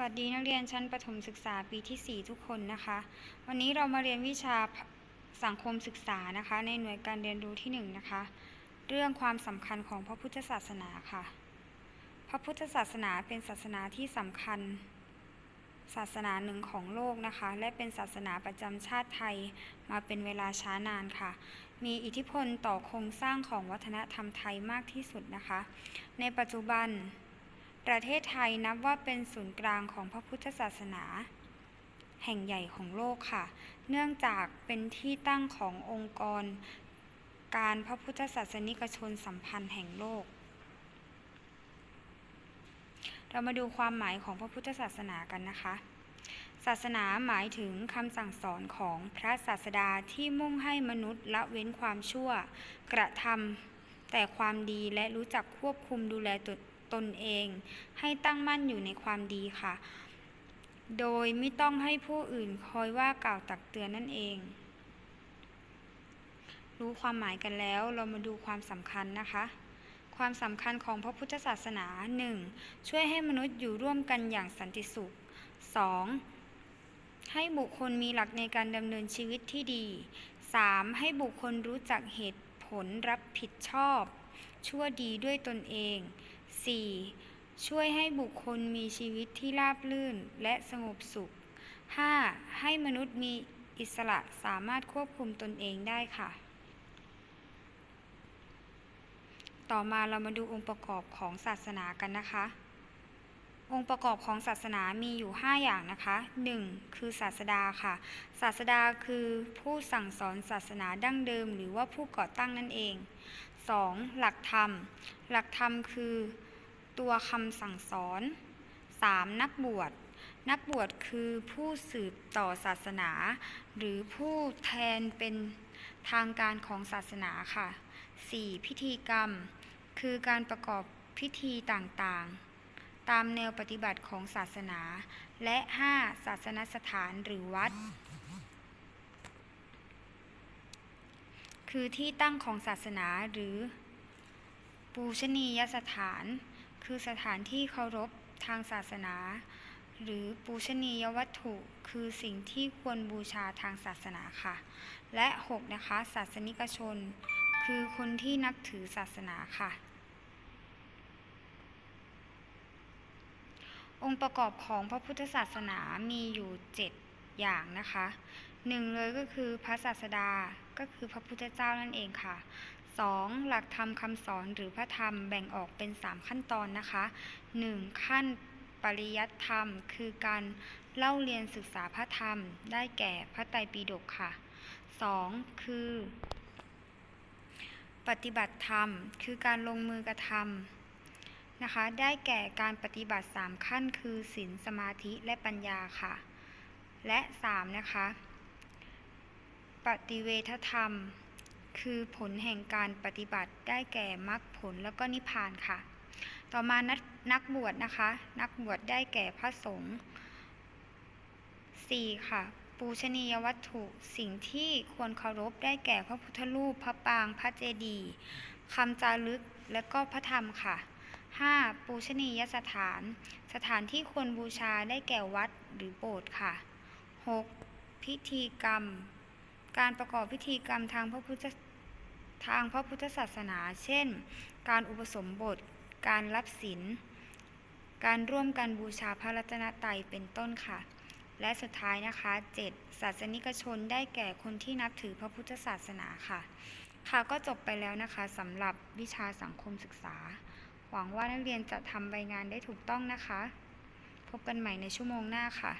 วัสดีนักเรียนชั้นประถมศึกษาปีที่ 4 ทุกคนนะคะ วันนี้เรามาเรียนวิชาสังคมศึกษานะคะ ในหน่วยการเรียนรู้ที่ 1 นะคะ เรื่องความสำคัญของพระพุทธศาสนาค่ะ พระพุทธศาสนาเป็นศาสนาที่สำคัญ ศาสนาหนึ่งของโลกนะคะ และเป็นศาสนาประจำชาติไทยมาเป็นเวลาช้านานค่ะ มีอิทธิพลต่อโครงสร้างของวัฒนธรรมไทยมากที่สุดนะคะ ในปัจจุบัน ประเทศไทยนับว่าเป็นศูนย์กลางของพระพุทธศาสนา แห่งใหญ่ของโลกค่ะ เนื่องจากเป็นที่ตั้งขององค์กร การพระพุทธศาสนิกชนสัมพันธ์แห่งโลก เรามาดูความหมายของพระพุทธศาสนากันนะคะ ศาสนาหมายถึงคำสั่งสอนของพระศาสดาที่มุ่งให้มนุษย์ละเว้นความชั่ว กระทำแต่ความดีและรู้จักควบคุมดูแลตน ตนเอง ให้ตั้งมั่นอยู่ในความดีค่ะ โดยไม่ต้องให้ผู้อื่นคอยว่ากล่าวตักเตือนนั่นเอง รู้ความหมายกันแล้วเรามาดูความสำคัญนะคะ ความสำคัญของพระพุทธศาสนา 1. ช่วยให้มนุษย์อยู่ร่วมกันอย่างสันติสุข 2. ให้บุคคลมีหลักในการดำเนินชีวิตที่ดี 3. ให้บุคคลรู้จักเหตุผลรับผิดชอบ ชั่วดีด้วยตนเอง 4. ช่วยให้บุคคลมีชีวิตที่ราบรื่นและสงบสุข 5. ให้มนุษย์มีอิสระสามารถควบคุมตนเองได้ค่ะ ต่อมาเรามาดูองค์ประกอบของศาสนากันนะคะ องค์ประกอบของศาสนามีอยู่ 5 อย่างนะคะ 1. คือศาสดาค่ะ ศาสดาคือผู้สั่งสอนศาสนาดั้งเดิม หรือว่าผู้ก่อตั้งนั่นเอง 2. หลักธรรม หลักธรรมคือ ตัวคำสั่งสอน 3. นักบวช นักบวชคือผู้สืบต่อศาสนา หรือผู้แทนเป็นทางการของศาสนาค่ะ 4. พิธีกรรม คือการประกอบพิธีต่างๆ ตามแนวปฏิบัติของศาสนา และ 5. ศาสนสถานหรือวัด คือที่ตั้งของศาสนาหรือปูชนียสถาน คือสถานที่เคารพทางศาสนา หรือปูชนียวัตถุคือสิ่งที่ควรบูชาทางศาสนาค่ะ และ 6 นะคะ ศาสนิกชน คือคนที่นับถือศาสนาค่ะ องค์ประกอบของพระพุทธศาสนามีอยู่ 7 อย่างนะคะหนึ่งเลยก็คือพระศาสดาก็คือพระพุทธเจ้านั่นเองค่ะ 2. หลักธรรมคำสอนหรือพระธรรมแบ่งออกเป็น 3 ขั้นตอนนะคะ 1. ขั้นปริยัติธรรม คือการเล่าเรียนศึกษาพระธรรม ได้แก่พระไตรปิฎกค่ะ 2. คือ ปฏิบัติธรรม คือการลงมือกระทำนะคะ ได้แก่การปฏิบัติ 3 ขั้นคือศีลสมาธิและปัญญาค่ะ และ 3. นะคะ ปฏิเวทธรรม คือผลแห่งการปฏิบัติได้แก่มรรคผลแล้วก็นิพพานค่ะ ต่อมานักนักบวชนะคะ นักบวชได้แก่พระสงฆ์ 4. ค่ะ ปูชนียวัตถุสิ่งที่ควรเคารพได้แก่พระพุทธรูป พระปาง พระเจดีย์คำจารึก และก็พระธรรมค่ะ 5. ปูชนียสถาน สถานที่ควรบูชาได้แก่วัดหรือโบสถ์ค่ะ 6. พิธีกรรม การประกอบพิธีกรรมทางพระพุทธทางพระพุทธศาสนา เช่น การอุปสมบท การรับศีล การร่วมกันบูชาพระรัตนตรัยเป็นต้นค่ะ และสุดท้ายนะคะ 7. ศาสนิกชนได้แก่คนที่นับถือพระพุทธศาสนาค่ะ ค่ะก็จบไปแล้วนะคะสำหรับวิชาสังคมศึกษา หวังว่านักเรียนจะทำใบงานได้ถูกต้องนะคะ พบกันใหม่ในชั่วโมงหน้าค่ะ